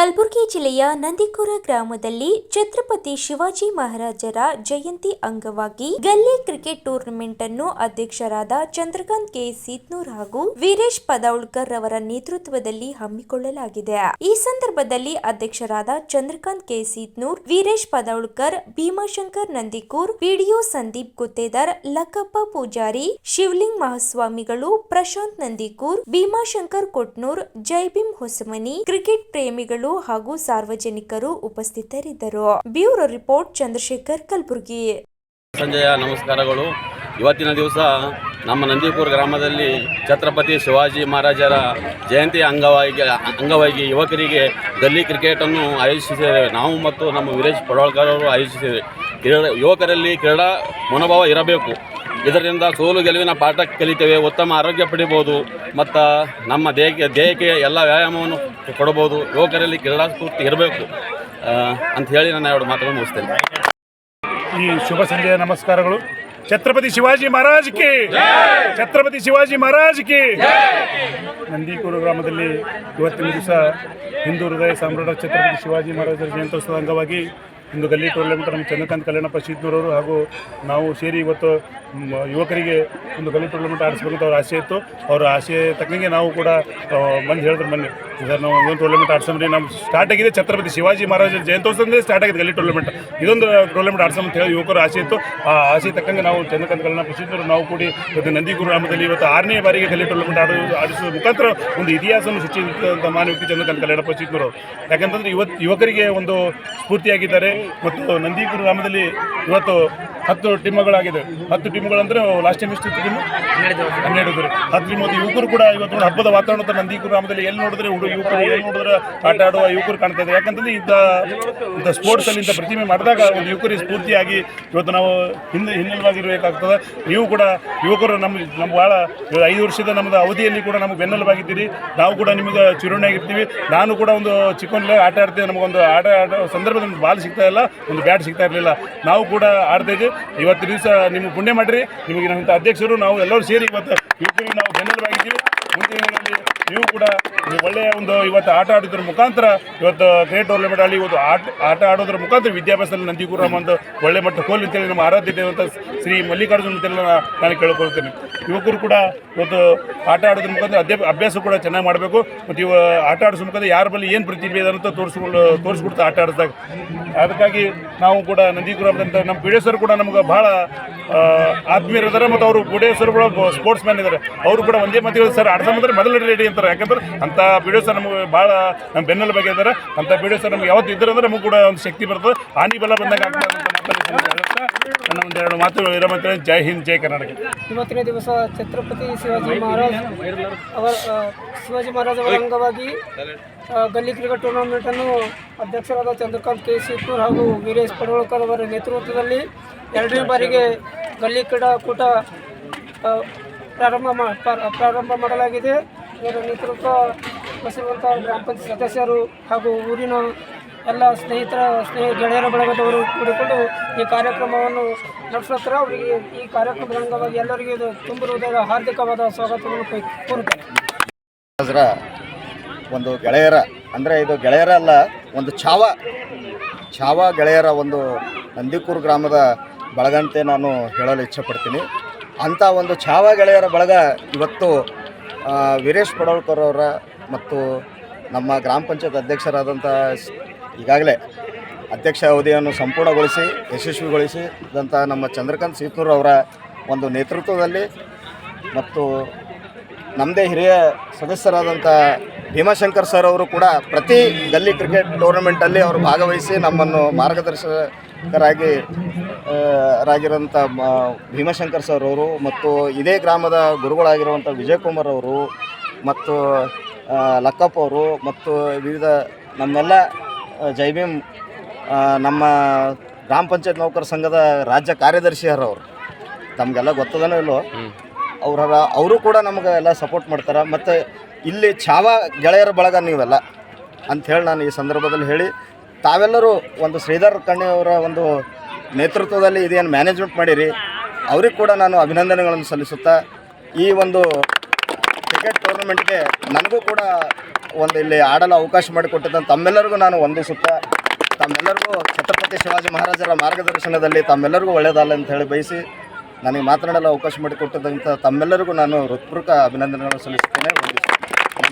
ಕಲಬುರಗಿ ಜಿಲ್ಲೆಯ ನಂದಿಕೂರ ಗ್ರಾಮದಲ್ಲಿ ಛತ್ರಪತಿ ಶಿವಾಜಿ ಮಹಾರಾಜರ ಜಯಂತಿ ಅಂಗವಾಗಿ ಗಲ್ಲಿ ಕ್ರಿಕೆಟ್ ಟೂರ್ನಮೆಂಟ್ ಅನ್ನು ಅಧ್ಯಕ್ಷರಾದ ಚಂದ್ರಕಾಂತ್ ಕೆ ಸೀತ್ನೂರ್ ಹಾಗೂ ವೀರೇಶ್ ಪದೌಳ್ಕರ್ ಅವರ ನೇತೃತ್ವದಲ್ಲಿ ಹಮ್ಮಿಕೊಳ್ಳಲಾಗಿದೆ. ಈ ಸಂದರ್ಭದಲ್ಲಿ ಅಧ್ಯಕ್ಷರಾದ ಚಂದ್ರಕಾಂತ್ ಕೆ ಸೀತ್ನೂರ್ ವೀರೇಶ್ ಪದೌಳ್ಕರ್, ಭೀಮಾಶಂಕರ್ ನಂದಿಕೂರ್ ಪಿಡಿಒ ಸಂದೀಪ್ ಗುತ್ತೇದಾರ್, ಲಕ್ಕಪ್ಪ ಪೂಜಾರಿ, ಶಿವಲಿಂಗ್ ಮಹಾಸ್ವಾಮಿಗಳು, ಪ್ರಶಾಂತ್ ನಂದಿಕೂರ್, ಭೀಮಾಶಂಕರ್ ಕೊಟ್ನೂರ್, ಜೈಭೀಮ್ ಹೊಸಮನಿ, ಕ್ರಿಕೆಟ್ ಪ್ರೇಮಿಗಳು ಹಾಗೂ ಸಾರ್ವಜನಿಕರು ಉಪಸ್ಥಿತರಿದ್ದರು. Bureau report, Chandrashekhar Kalaburagi. Sanjay, ನಮಸ್ಕಾರಗಳು. ಇವತ್ತಿನ ದಿವಸ ನಮ್ಮ ನಂದಿಪುರ ಗ್ರಾಮದಲ್ಲಿ ಛತ್ರಪತಿ ಶಿವಾಜಿ ಮಹಾರಾಜರ ಜಯಂತಿ ಅಂಗವಾಗಿ ಅಂಗವಾಗಿ ಯುವಕರಿಗೆ ಗಲ್ಲಿ ಕ್ರಿಕೆಟನ್ನು ಆಯೋಜಿಸಿದ್ದೇವೆ. ನಾವು ಮತ್ತು ನಮ್ಮ ವಿರೇಶ್ ಪಡವಳ್ಕರ್ ಅವರು ಆಯೋಜಿಸಿದ್ದೇವೆ ಯುವಕರಲ್ಲಿ ಕ್ರೀಡಾ ಮನೋಭಾವ ಇರಬೇಕು. ಇದರಿಂದ ಸೋಲು ಗೆಲುವಿನ ಪಾಠ ಕಲಿತೇವೆ, ಉತ್ತಮ ಆರೋಗ್ಯ ಪಡಿಬೋದು, ಮತ್ತು ನಮ್ಮ ದೇಹಕ್ಕೆ ದೇಹಕ್ಕೆ ಎಲ್ಲ ವ್ಯಾಯಾಮವನ್ನು ಕೊಡಬಹುದು ಯುವಕರಲ್ಲಿ ಕ್ರೀಡಾ ಸ್ಫೂರ್ತಿ ಇರಬೇಕು ಅಂತ ಹೇಳಿ ನಾನು ಎರಡು ಮಾತನ್ನು ಮುಗಿಸ್ತೇನೆ. ಈ ಶುಭ ಸಂಜೆಯ ನಮಸ್ಕಾರಗಳು. ಛತ್ರಪತಿ ಶಿವಾಜಿ ಮಹಾರಾಜ್ ಕಿ ಛತ್ರಪತಿ ಶಿವಾಜಿ ಮಹಾರಾಜ್ ಕಿ ನಂದಿಕೂರು ಗ್ರಾಮದಲ್ಲಿ ಇವತ್ತಿನ ದಿವಸ ಹಿಂದೂ ಹೃದಯ ಸಾಮ್ರಾಟ ಛತ್ರಪತಿ ಶಿವಾಜಿ ಮಹಾರಾಜರ ಜಯಂತ್ಯೋತ್ಸವದ ಅಂಗವಾಗಿ ಇಂದು ಗಲ್ಲಿ ಟೂರ್ನಮೆಂಟ್ ನಮ್ಮ ಚಂದ್ರಕಾಂತ್ ಕಲ್ಯಾಣಪ್ಪ ಶೀತ್ನೂರವರು ಹಾಗೂ ನಾವು ಸೇರಿ ಇವತ್ತು ಯುವಕರಿಗೆ ಒಂದು ಗಲ್ಲಿ ಟೂರ್ನಮೆಂಟ್ ಆಡಿಸ್ಬೇಕಂತ ಅವ್ರ ಆಸೆ ಇತ್ತು. ಅವರ ಆಸೆ ತಕ್ಕಂಗೆ ನಾವು ಕೂಡ ಬಂದು ಹೇಳಿದ್ರು ಮೊನ್ನೆ. ಸರ್, ನಾವು ಒಂದೊಂದು ಟೂರ್ನಮೆಂಟ್ ಆಡ್ಸಮ್ರಿ ನಮ್ಮ ಸ್ಟಾರ್ಟ್ ಆಗಿದೆ ಛತ್ರಪತಿ ಶಿವಾಜಿ ಮಹಾರಾಜ ಜಯಂತ್ಯೋತ್ಸವದಿಂದ ಸ್ಟಾರ್ಟ್ ಆಗಿದೆ ಗಲ್ಲಿ ಟೂರ್ನಮೆಂಟ್ ಇದೊಂದು ಟೂರ್ನಮೆಂಟ್ ಆಡ್ಸಮ್ ಅಂತ ಹೇಳಿ ಯುವಕರು ಆಸೆ ಇತ್ತು. ಆ ಆಸೆ ತಕ್ಕಂಗೆ ನಾವು ಚಂದ್ರಕಾಂತ್ ಪ್ರಸಿದ್ಧರು ನಾವು ಕೂಡಿ ಇವತ್ತು ನಂದಿ ಗ್ರಾಮದಲ್ಲಿ ಇವತ್ತು ಆರನೇ ಬಾರಿಗೆ ಗಲ್ಲಿ ಟೂರ್ನಮೆಂಟ್ ಆಡೋ, ಆಡಿಸುವ ಮುಖಾಂತರ ಒಂದು ಇತಿಹಾಸವನ್ನು ಸೃಷ್ಟಿಸಿದಂಥ ಮಾನ್ಯ ವ್ಯಕ್ತಿ ಚಂದ್ರಕಾಂತ್ ಶೀತ್ನೂರು ಅವರು. ಯಾಕಂತಂದ್ರೆ ಇವತ್ತು ಯುವಕರಿಗೆ ಒಂದು ಸ್ಫೂರ್ತಿಯಾಗಿದ್ದಾರೆ. ಮತ್ತು ನಂದಿ ಗ್ರಾಮದಲ್ಲಿ ಇವತ್ತು ಹತ್ತು ಟೀಮ್ಗಳಾಗಿದೆ. ಹತ್ತು ಟೀಮ್ಗಳಂದ್ರೆ ಲಾಸ್ಟ್ ಟೈಮ್ ಎಷ್ಟು ಟೀಮ್ ಹನ್ನೆರಡು ಇದ್ರು. ಹತ್ತು ಟೀಮ್ ಯುವಕರು ಕೂಡ ಇವತ್ತು ಹಬ್ಬದ ವಾತಾವರಣ ನಂದಿ ಗ್ರಾಮದಲ್ಲಿ ಎಲ್ಲಿ ನೋಡಿದ್ರೆ ಹುಡುಗ, ಯುವಕರು ಎಲ್ಲಿ ನೋಡಿದ್ರೆ ಆಟ ಆಡುವ ಯುವಕರು ಕಾಣ್ತಾ ಇದೆ. ಯಾಕಂತಂದ್ರೆ ಇಂಥ ಇಂಥ ಸ್ಪೋರ್ಟ್ಸ್ ಅಲ್ಲಿ ಇಂಥ ಪ್ರತಿಮೆ ಮಾಡಿದಾಗ ಒಂದು ಯುವಕರಿಗೆ ಸ್ಫೂರ್ತಿಯಾಗಿ ಇವತ್ತು ನಾವು ಹಿಂದೆ ಹಿನ್ನೆಲೆವಾಗಿರಬೇಕಾಗ್ತದೆ. ನೀವು ಕೂಡ ಯುವಕರು ನಮ್ಮ ನಮ್ಮ ಭಾಳ ಐದು ವರ್ಷದ ನಮ್ಮದು ಅವಧಿಯಲ್ಲಿ ಕೂಡ ನಮಗೆ ಬೆನ್ನೆಲುಬಾಗಿದ್ದೀರಿ. ನಾವು ಕೂಡ ನಿಮಗೆ ಚಿರುಣಿಯಾಗಿರ್ತೀವಿ ನಾನು ಕೂಡ ಒಂದು ಚಿಕ್ಕವನ್ನೇ ಆಟ ಆಡ್ತೀವಿ ನಮಗೊಂದು ಆಟ ಆಡೋ ಸಂದರ್ಭದಲ್ಲಿ ಬಾಲ್ ಸಿಗ್ತಾ ಇಲ್ಲ, ಒಂದು ಬ್ಯಾಟ್ ಸಿಗ್ತಾ ಇರಲಿಲ್ಲ. ನಾವು ಕೂಡ ಆಡ್ತಾ ಇದ್ದೀವಿ ಇವತ್ತು ದಿವಸ ನಿಮ್ಮ ಪುಣ್ಯ ಮಾಡಿರಿ. ನಿಮಗೆ ನಮ್ಮಂಥ ಅಧ್ಯಕ್ಷರು ನಾವು ಎಲ್ಲರೂ ಸೇರಿ ಇವತ್ತು ಯುವಕರಿಗೆ ನಾವು ಬೆನ್ನೆಲುಬಾಗಿದ್ದೀವಿ ಮುಂದಿನ ದಿನಗಳಲ್ಲಿ ನೀವು ಕೂಡ ಒಳ್ಳೆಯ ಒಂದು ಇವತ್ತು ಆಟ ಆಡೋದ್ರ ಮುಖಾಂತರ ಇವತ್ತು ಗ್ರೇಟ್ ಟೂರ್ನಮೆಂಟ್ ಅಲ್ಲಿ ಇವತ್ತು ಆಟ ಆಟ ಆಡೋದ್ರ ಮುಖಾಂತರ ವಿದ್ಯಾಭ್ಯಾಸದಲ್ಲಿ ನಂದಿಗುರ ಒಂದು ಒಳ್ಳೆ ಮಟ್ಟ ಕೋಲ್ ಅಂತೇಳಿ ನಮ್ಮ ಆರಾಧ್ಯ ದೇವಂತ ಶ್ರೀ ಮಲ್ಲಿಕಾರ್ಜುನ ಅಂತೇಳಿ ನಾನು ಕೇಳ್ಕೊಳ್ತೇನೆ. ಯುವಕರು ಕೂಡ ಇವತ್ತು ಆಟ ಆಡೋದ್ರ ಮುಖಾಂತರ ಅಧ್ಯಾಪ ಅಭ್ಯಾಸ ಕೂಡ ಚೆನ್ನಾಗಿ ಮಾಡಬೇಕು. ಮತ್ತು ಇವ ಆಟ ಆಡಿಸೋ ಮುಖಾಂತರ ಯಾರ ಬಳಿ ಏನು ಪ್ರತಿಭೆ ಇದೆ ಅಂತ ತೋರಿಸ್ಕೊಂಡು, ತೋರಿಸ್ಕೊಡ್ತಾ ಆಟ ಆಡಿಸಿದಾಗ ಅದಕ್ಕಾಗಿ ನಾವು ಕೂಡ ನಂದಿಗುರದಂತ ನಮ್ಮ ಪೀಡೇಶ್ವರ್ ಕೂಡ ನಮ್ಗೆ ಭಾಳ ಆತ್ಮೀಯರಿದ್ದಾರೆ ಮತ್ತು ಅವರು ಪೀಡೇಶ್ವರ್ ಕೂಡ ಸ್ಪೋರ್ಟ್ಸ್ ಮ್ಯಾನ್ ಇದ್ದಾರೆ ಅವರು ಕೂಡ ಒಂದೇ ಮತ ಹೇಳ್ಬೋದು ಸರ್ ಆಡ್ಸೋ ಮೊದಲು ರೆಡಿ ಅಂತಾರೆ ಯಾಕಂದ್ರೆ ಅಂತ ಸರ್ ನಮಗೆ ಭಾಳ ನಮ್ಮ ಬೆನ್ನೆಲ್ಲ ಬಗ್ಗೆ ಇದ್ದಾರೆ. ಅಂತ ಸರ್ ನಮ್ಗೆ ಯಾವತ್ತು ಇದ್ದಾರೆ ಅಂದ್ರೆ ನಮಗೂ ಕೂಡ ಒಂದು ಶಕ್ತಿ ಬರ್ತದೆ. ಹಾನಿ ಬಲ ಬಂದಾಗ ನನ್ನ ಒಂದೆರಡು ಮಾತುಗಳು ಇರೋ ಜೈ ಹಿಂದ್, ಜೈ ಕರ್ನಾಟಕ. ಇವತ್ತಿನ ದಿವಸ ಛತ್ರಪತಿ ಶಿವಾಜಿ ಮಹಾರಾಜ್ ಅವರ ಶಿವಾಜಿ ಮಹಾರಾಜ್ ಅವರ ಅಂಗವಾಗಿ ಗಲ್ಲಿ ಕ್ರಿಕೆಟ್ ಟೂರ್ನಮೆಂಟನ್ನು ಅಧ್ಯಕ್ಷರಾದ ಚಂದ್ರಕಾಂತ್ ಕೆ ಸಿತ್ತೂರ್ ಹಾಗೂ ವೀರೇಶ್ ಪಡವಳ್ಕರ್ ಅವರ ನೇತೃತ್ವದಲ್ಲಿ ಎರಡನೇ ಬಾರಿಗೆ ಗಲ್ಲಿ ಕ್ರೀಡಾಕೂಟ ಪ್ರಾರಂಭ ಪ್ರಾರಂಭ ಮಾಡಲಾಗಿದೆ. ಇದರ ನೇತೃತ್ವ ವಹಿಸಿರುವಂಥ ಗ್ರಾಮ ಪಂಚಾಯತ್ ಸದಸ್ಯರು ಹಾಗೂ ಊರಿನ ಎಲ್ಲ ಸ್ನೇಹಿತರ, ಸ್ನೇಹ ಗೆಳೆಯರ ಬಳಗದವರು ಕೂಡಿಕೊಂಡು ಈ ಕಾರ್ಯಕ್ರಮವನ್ನು ನಡೆಸುತ್ತಾರೆ ಅವರಿಗೆ ಈ ಕಾರ್ಯಕ್ರಮದ ಅಂಗವಾಗಿ ಎಲ್ಲರಿಗೂ ಇದು ತುಂಬಿರುವುದರ ಹಾರ್ದಿಕವಾದ ಸ್ವಾಗತವನ್ನು ಕೋರುತ್ತೇನೆ. ಒಂದು ಗೆಳೆಯರ, ಅಂದರೆ ಇದು ಗೆಳೆಯರ ಅಲ್ಲ, ಒಂದು ಛಾವ. ಛಾವ ಗೆಳೆಯರ ಒಂದು ನಂದಿಕೂರು ಗ್ರಾಮದ ಬಳಗಂತೆ ನಾನು ಹೇಳಲು ಇಚ್ಛೆಪಡ್ತೀನಿ. ಅಂಥ ಒಂದು ಛಾವ ಗೆಳೆಯರ ಬಳಗ ಇವತ್ತು ವೀರೇಶ್ ಪಡೋಳ್ಕರ್ ಅವರ ಮತ್ತು ನಮ್ಮ ಗ್ರಾಮ ಪಂಚಾಯತ್ ಅಧ್ಯಕ್ಷರಾದಂಥ ಈಗಾಗಲೇ ಅಧ್ಯಕ್ಷ ಅವಧಿಯನ್ನು ಸಂಪೂರ್ಣಗೊಳಿಸಿ ಯಶಸ್ವಿಗೊಳಿಸಿದಂಥ ನಮ್ಮ ಚಂದ್ರಕಾಂತ್ ಸೀತೂರ್ ಅವರ ಒಂದು ನೇತೃತ್ವದಲ್ಲಿ ಮತ್ತು ನಮ್ಮದೇ ಹಿರಿಯ ಸದಸ್ಯರಾದಂಥ ಭೀಮಾಶಂಕರ್ ಸರ್ ಅವರು ಕೂಡ ಪ್ರತಿ ಗಲ್ಲಿ ಕ್ರಿಕೆಟ್ ಟೂರ್ನಮೆಂಟಲ್ಲಿ ಅವರು ಭಾಗವಹಿಸಿ ನಮ್ಮನ್ನು ಮಾರ್ಗದರ್ಶಕರಾಗಿ ಆ, ರಾಗಿರೋಂಥ ಭೀಮಶಂಕರ್ ಸರ್ ಅವರು ಮತ್ತು ಇದೇ ಗ್ರಾಮದ ಗುರುಗಳಾಗಿರುವಂಥ ವಿಜಯಕುಮಾರ್ ಅವರು ಮತ್ತು ಲಕ್ಕಪ್ಪ ಅವರು ಮತ್ತು ವಿವಿಧ ನಮ್ಮೆಲ್ಲ ಜೈಭೀಮ್ ನಮ್ಮ ಗ್ರಾಮ ಪಂಚಾಯತ್ ನೌಕರ ಸಂಘದ ರಾಜ್ಯ ಕಾರ್ಯದರ್ಶಿಯರು ಅವರು. ತಮಗೆಲ್ಲ ಗೊತ್ತದನೋ ಇಲ್ಲೋ ಅವರ ಅವರು ಕೂಡ ನಮಗೆ ಎಲ್ಲ ಸಪೋರ್ಟ್ ಮಾಡ್ತಾರೆ. ಮತ್ತು ಇಲ್ಲಿ ಛಾವ ಗೆಳೆಯರ ಬಳಗ ನೀವೆಲ್ಲ ಅಂಥೇಳಿ ನಾನು ಈ ಸಂದರ್ಭದಲ್ಲಿ ಹೇಳಿ ತಾವೆಲ್ಲರೂ ಒಂದು ಶ್ರೀಧರ್ ಕಣ್ಣಿಯವರ ಒಂದು ನೇತೃತ್ವದಲ್ಲಿ ಇದೇನು ಮ್ಯಾನೇಜ್ಮೆಂಟ್ ಮಾಡಿರಿ, ಅವ್ರಿಗೆ ಕೂಡ ನಾನು ಅಭಿನಂದನೆಗಳನ್ನು ಸಲ್ಲಿಸುತ್ತಾ, ಈ ಒಂದು ಕ್ರಿಕೆಟ್ ಟೂರ್ನಮೆಂಟ್ಗೆ ನನಗೂ ಕೂಡ ಒಂದು ಇಲ್ಲಿ ಆಡಲು ಅವಕಾಶ ಮಾಡಿಕೊಟ್ಟಿದ್ದ ತಮ್ಮೆಲ್ಲರಿಗೂ ನಾನು ವಂದಿಸುತ್ತಾ, ತಮ್ಮೆಲ್ಲರಿಗೂ ಛತ್ರಪತಿ ಶಿವಾಜಿ ಮಹಾರಾಜರ ಮಾರ್ಗದರ್ಶನದಲ್ಲಿ ತಮ್ಮೆಲ್ಲರಿಗೂ ಒಳ್ಳೆಯದಲ್ಲ ಅಂತ ಹೇಳಿ ಬಯಸಿ, ನನಗೆ ಮಾತನಾಡಲು ಅವಕಾಶ ಮಾಡಿಕೊಟ್ಟಿದ್ದಂಥ ತಮ್ಮೆಲ್ಲರಿಗೂ ನಾನು ಹೃತ್ಪೂರ್ವಕ ಅಭಿನಂದನೆಗಳನ್ನು ಸಲ್ಲಿಸುತ್ತೇನೆ, ವಂದಿಸುತ್ತೇನೆ.